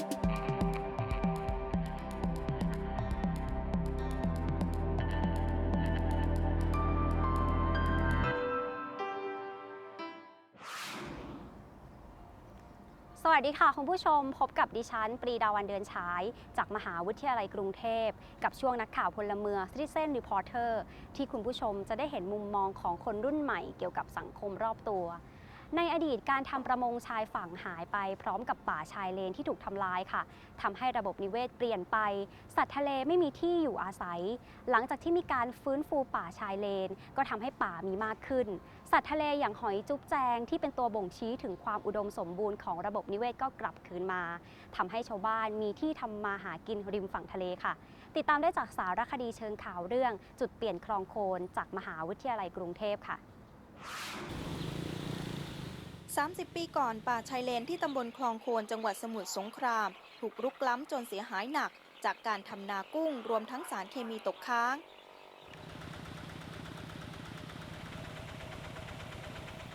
สวัสดีค่ะคุณผู้ชมพบกับดิฉัน ปรีดาวันเดือนฉาย จากมหาวิทยาลัยกรุงเทพ กับช่วงนักข่าวพลเมือง Citizen Reporter ที่คุณผู้ชมจะได้เห็นมุมมองของคนรุ่นใหม่เกี่ยวกับสังคมรอบตัว ในอดีตการทำประมงชายฝั่งหายไป พร้อมกับป่าชายเลนที่ถูกทำลายค่ะทำให้ระบบนิเวศเปลี่ยนไป สัตว์ทะเลไม่มีที่อยู่อาศัย หลังจากที่มีการฟื้นฟูป่าชายเลน ก็ทำให้ป่ามีมากขึ้น สัตว์ทะเลอย่างหอยจุ๊บแจงที่เป็นตัวบ่งชี้ถึงความอุดมสมบูรณ์ของระบบนิเวศก็กลับคืนมาทำให้ชาวบ้านมีที่ทำมาหากินริมฝั่งทะเลค่ะ ติดตามได้จากสารคดีเชิงข่าวเรื่อง จุดเปลี่ยนคลองโคนจากมหาวิทยาลัยกรุงเทพค่ะ 30 ปีก่อนป่าชายเลนที่ตำบลคลองโคนจังหวัดสมุทรสงคราม ถูกรุกล้ำจนเสียหายหนัก จากการทำนากุ้งรวมทั้งสารเคมีตกค้าง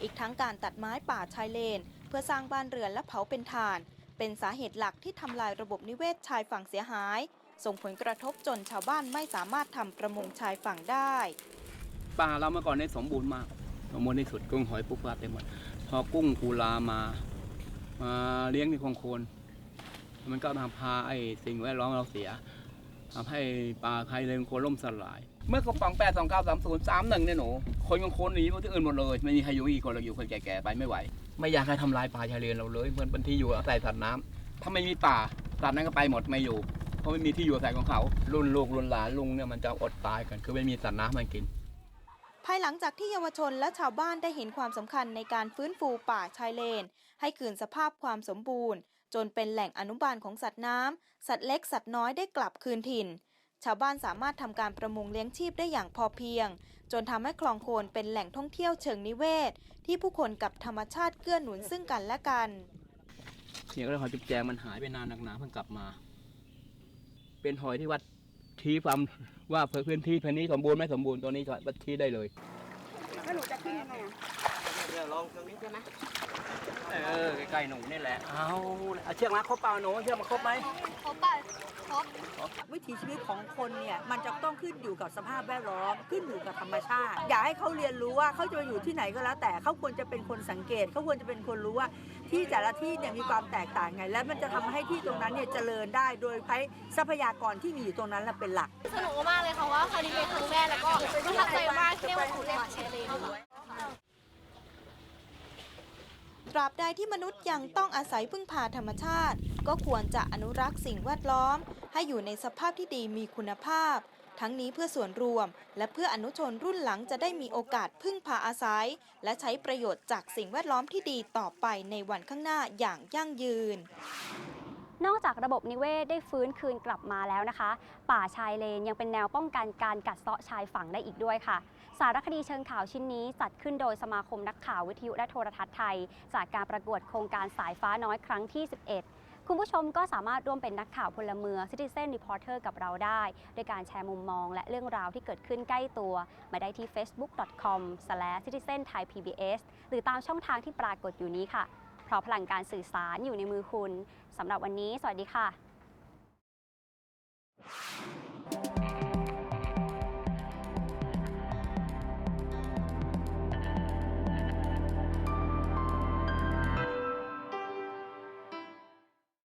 อีกทั้งการตัดไม้ป่าชายเลน เพื่อสร้างบ้านเรือนและเผาเป็นถ่าน เป็นสาเหตุหลักที่ทำลายระบบนิเวศชายฝั่งเสียหาย ส่งผลกระทบจนชาวบ้านไม่สามารถทำประมงชายฝั่งได้ ป่าเราเมื่อก่อนเนี่ยสมบูรณ์มากสมบูรณ์ที่สุดกุ้งหอยปูปลาเต็มหมด พอกุ้งกุลามา มาเลี้ยงในคลองโคน มันก็ทำพาไอ้สิ่งแวดล้อมเราเสียทำให้ป่าไทยเลยโคนล่มสลาย เมื่อกระป๋องแปดสองเก้าสามศูนย์สามหนึ่งเนี่ยหนู คนคลองโคนหนีไปที่อื่นหมดเลย ไม่มีใครอยู่อีกคนเราอยู่คนแก่ๆไปไม่ไหว ไม่อยากให้ทำลายป่าชายเลนเราเลยเหมือนเป็นที่อยู่อาศัยสัตว์น้ำถ้าไม่มีป่าสัตว์นั้นก็ไปหมดไม่อยู่ เพราะไม่มีที่อยู่อาศัยของเขา รุ่นลูกรุ่นหลานลุงเนี่ยมันจะอดตายกัน คือไม่มีสัตว์น้ำมันกิน ภายหลังจากที่เยาวชนและชาวบ้านได้เห็นความสำคัญในการฟื้นฟูป่าชายเลน ให้คืนสภาพความสมบูรณ์ จนเป็นแหล่งอนุบาลของสัตว์น้ำ สัตว์เล็กสัตว์น้อยได้กลับคืนถิ่น ชาวบ้านสามารถทำการประมงเลี้ยงชีพได้อย่างพอเพียง จนทำให้คลองโคนเป็นแหล่งท่องเที่ยวเชิงนิเวศ ที่ผู้คนกับธรรมชาติเกื้อหนุนซึ่งกันและกันเนี่ยก็เลยหอยจุ๊บแจงมันหายไปนานนักหนาเพิ่งกลับมา เป็นหอยที่วัด ชี้ความว่าพื้นที่พื้นนี้สมบูรณ์ไม่สมบูรณ์ตัวนี้ก็ชี้ได้เลยแล้วหนูจะขึ้นยังไง เออใกล้ๆหนูนี่แหละ เอาเอาเชือกมาครบเปล่าหนูเชือกมาครบไหมวิถีชีวิตของคนเนี่ยมันจะต้องขึ้นอยู่กับสภาพแวดล้อมขึ้นอยู่กับธรรมชาติ อยากให้เขาเรียนรู้ว่าเขาจะอยู่ที่ไหนก็แล้ว แต่เขาควรจะเป็นคนสังเกตเขาควรจะเป็นคนรู้ว่า ที่แต่ละที่เนี่ยมีความแตกต่างไง และมันจะทำให้ที่ตรงนั้นเนี่ยเจริญได้โดยใช้ทรัพยากรที่มีอยู่ตรงนั้นแหละเป็นหลัก สนุกมากเลยค่ะว่าคราวนี้เป็นครั้งแรกแล้วก็ประทับใจมากที่ได้มาอยู่ในป่าชายเลนด้วย ตราบใดที่มนุษย์ยังต้องอาศัยพึ่งพาธรรมชาติ ก็ควรจะอนุรักษ์สิ่งแวดล้อม ให้อยู่ในสภาพที่ดีมีคุณภาพ ทั้งนี้เพื่อส่วนรวม และเพื่ออนุชนรุ่นหลังจะได้มีโอกาสพึ่งพาอาศัย และใช้ประโยชน์จากสิ่งแวดล้อมที่ดีต่อไปในวันข้างหน้าอย่างยั่งยืน นอกจากระบบนิเวศได้ฟื้นคืนกลับมาแล้วนะคะ ป่าชายเลนยังเป็นแนวป้องกันการกัดเซาะชายฝั่งได้อีกด้วยค่ะ สารคดีเชิงข่าวชิ้นนี้จัดขึ้นโดยสมาคมนักข่าววิทยุและโทรทัศน์ไทย จากการประกวดโครงการสายฟ้าน้อยครั้งที่ 11คุณผู้ชมก็สามารถร่วมเป็นนักข่าวพลเมือง Citizen Reporter กับเราได้ โดยการแชร์มุมมองและเรื่องราวที่เกิดขึ้นใกล้ตัว มาได้ที่ facebook.com/citizenthaipbs หรือตามช่องทางที่ปรากฏอยู่นี้ค่ะ เพราะพลังการสื่อสารอยู่ในมือคุณสำหรับวันนี้ สวัสดีค่ะ